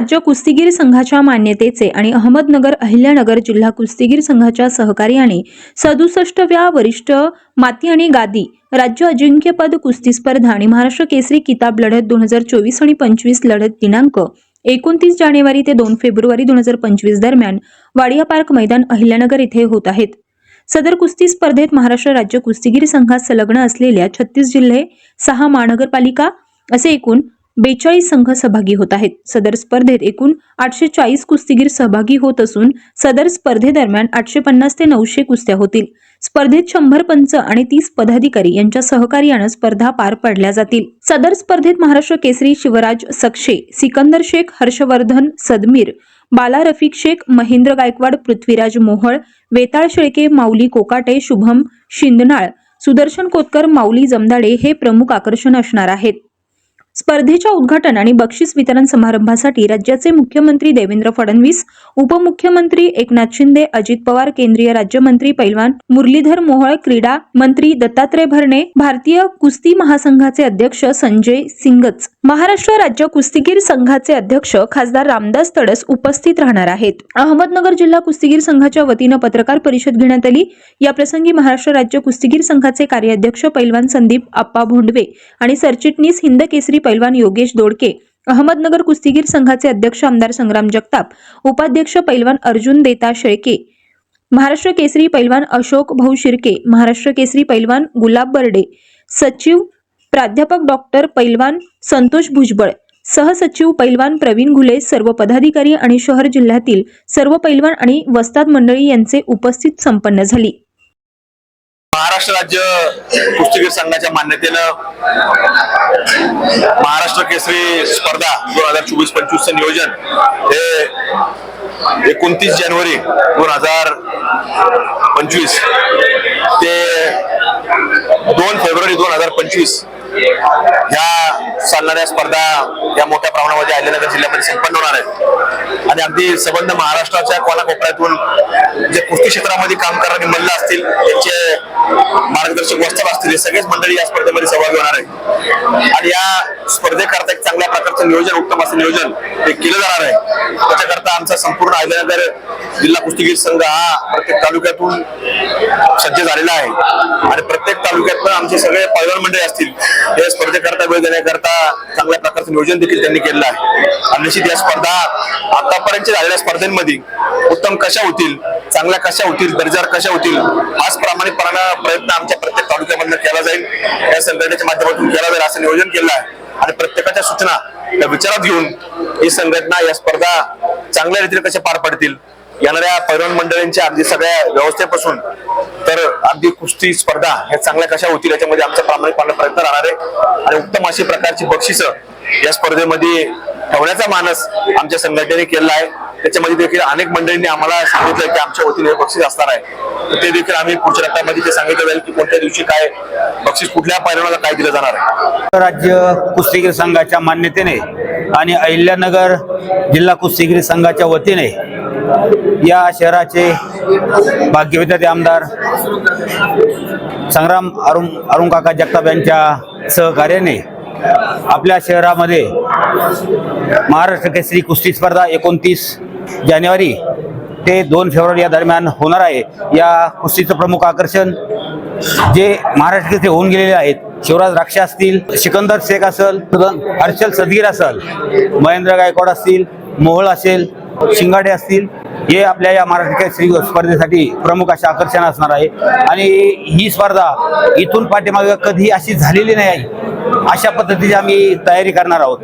राज्य कुस्तीगीर संघाच्या मान्यतेचे आणि अहमदनगर अहिल्यानगर जिल्हा कुस्तीगीर संघाच्या सहकार्याने सदुसष्टव्या वरिष्ठ माती आणि गादी राज्य अजिंक्यपद कुस्ती स्पर्धा आणि महाराष्ट्र केसरी किताब लढत दोन हजार चोवीस आणि पंचवीस लढत दिनांक एकोणतीस जानेवारी ते दोन फेब्रुवारी दोन हजार पंचवीस दरम्यान वाडिया पार्क मैदान अहिल्यानगर येथे होत आहेत. सदर कुस्ती स्पर्धेत महाराष्ट्र राज्य कुस्तीगीर संघात संलग्न असलेल्या छत्तीस जिल्हे सहा महानगरपालिका असे एकूण बेचाळीस संघ सहभागी होत आहेत. सदर स्पर्धेत एकूण आठशे चाळीस कुस्तीगीर सहभागी होत असून सदर स्पर्धेदरम्यान आठशे पन्नास ते नऊशे कुस्त्या होतील. स्पर्धेत शंभर पंच आणि तीस पदाधिकारी यांच्या सहकार्यानं स्पर्धा पार पडल्या जातील. सदर स्पर्धेत महाराष्ट्र केसरी शिवराज सक्षे सिकंदर शेख हर्षवर्धन सदमीर बाला रफिक शेख महेंद्र गायकवाड पृथ्वीराज मोहळ वेताळ शेळके माऊली कोकाटे शुभम शिंदनाळ सुदर्शन कोतकर माऊली जमदाडे हे प्रमुख आकर्षण असणार आहेत. स्पर्धेच्या उद्घाटन आणि बक्षीस वितरण समारंभासाठी राज्याचे मुख्यमंत्री देवेंद्र फडणवीस उपमुख्यमंत्री एकनाथ शिंदे अजित पवार केंद्रीय राज्यमंत्री पैलवान मुरलीधर मोहोळ क्रीडा मंत्री दत्तात्रय भरणे भारतीय कुस्ती महासंघाचे अध्यक्ष संजय सिंगच. महाराष्ट्र राज्य कुस्तीगीर संघाचे अध्यक्ष खासदार रामदास तडस उपस्थित राहणार आहेत. अहमदनगर जिल्हा कुस्तीगीर संघाच्या वतीनं पत्रकार परिषद घेण्यात आली. याप्रसंगी महाराष्ट्र राज्य कुस्तीगीर संघाचे कार्याध्यक्ष पैलवान संदीप आप्पा भोंडवे आणि सरचिटणीस हिंद केसरी पैलवान योगेश दोडके अहमदनगर कुस्तीगीर संघाचे अध्यक्ष आमदार संग्राम जगताप उपाध्यक्ष पैलवान अर्जुन देता शेळके महाराष्ट्र केसरी पैलवान अशोक भाऊ शिर्के महाराष्ट्र केसरी पैलवान गुलाब बर्डे सचिव प्राध्यापक डॉक्टर पैलवान संतोष भुजबळ सहसचिव पैलवान प्रवीण घुले सर्व पदाधिकारी आणि शहर जिल्ह्यातील सर्व पैलवान आणि वस्ताद मंडळी यांचे उपस्थित संपन्न झाली. महाराष्ट्र राज्य कुस्तीगीर संघाच्या मान्यतेनं महाराष्ट्र केसरी स्पर्धा दोन हजार चोवीस पंचवीसचं नियोजन हे एकोणतीस जानेवारी दोन हजार पंचवीस ते दोन फेब्रुवारी दोन हजार पंचवीस ह्या चालणाऱ्या स्पर्धा या मोठ्या प्रमाणामध्ये अहिल्यानगर जिल्ह्यामध्ये संपन्न होणार आहेत. आणि अगदी संबंध महाराष्ट्राच्या कोणाकोपऱ्यातून जे कुस्ती क्षेत्रामध्ये काम करणारे मल्ल असतील त्यांचे मार्गदर्शक वस्ताद असतील हे सगळेच मंडळी या स्पर्धेमध्ये सहभागी होणार आहे आणि या स्पर्धेकरता एक चांगल्या प्रकारचं नियोजन उत्तम असं नियोजन हे केलं जाणार आहे. त्याच्याकरता आमचा संपूर्ण अहिल्यानगर जिल्हा कुस्तीगीर संघ हा प्रत्येक तालुक्यातून सज्ज झालेला आहे. आणि प्रत्येक तालुक्यातून आमचे सगळे पैलवान मंडळी असतील हे स्पर्धेकरता वेळ देण्याकरता चांगल्या प्रकारचं नियोजन देखील त्यांनी केलेलं आहे. आणि निश्चित या स्पर्धा आतापर्यंत झालेल्या स्पर्धेमध्ये उत्तम कशा होतील चांगल्या कशा होतील दर्जा कशा होतील हाच प्रामाणिकपणानं प्रयत्न आमच्या प्रत्येक तालुक्यामधनं केला जाईल. या संघटनेच्या माध्यमातून केला जाईल असं नियोजन केलं आहे. आणि प्रत्येकाच्या सूचना या विचारात घेऊन ही संघटना या स्पर्धा चांगल्या रीतीने कशा पार पडतील येणाऱ्या पैलवान मंडळींच्या अगदी सगळ्या व्यवस्थेपासून तर अगदी कुस्ती स्पर्धा ह्या चांगल्या कशा होतील याच्यामध्ये आमचा प्रामाणिकपणा प्रयत्न राहणार आहे. आणि उत्तम अशी प्रकारची बक्षिसं या स्पर्धेमध्ये ठेवण्याचा मानस आमच्या संघटनेने केला आहे. त्याच्यामध्ये देखील अनेक मंडळींनी आम्हाला सांगितलं की आमच्या वतीने बक्षीस असणार आहे. तर ते देखील आम्ही पुढच्या टप्प्यामध्ये ते सांगितलं जाईल की कोणत्या दिवशी काय बक्षीस कुठल्या पैलवानाला काय दिलं जाणार आहे. राज्य कुस्तीगीर संघाच्या मान्यतेने आणि अहिल्यानगर जिल्हा कुस्तीगीर संघाच्या वतीने या शहराचे भाग्यविद्यार्थी आमदार संग्राम अरुण अरुण काका जगताप यांच्या सहकार्याने आपल्या शहरामध्ये महाराष्ट्र केसरी कुस्ती स्पर्धा एकोणतीस जानेवारी ते दोन फेब्रुवारी या दरम्यान होणार आहे. या कुस्तीचं प्रमुख आकर्षण जे महाराष्ट्र केसरी होऊन गेलेले आहेत शिवराज राक्षे असतील सिकंदर शेख असेल हर्षल सदगीर असेल महेंद्र गायकवाड असतील मोहोळ असेल शिंगाडे असतील हे आपल्या या महाराष्ट्र स्पर्धेसाठी प्रमुख असे आकर्षण असणार आहे. आणि ही स्पर्धा इथून पाठीमागे कधी अशी झालेली नाही आहे अशा पद्धतीची आम्ही तयारी करणार आहोत.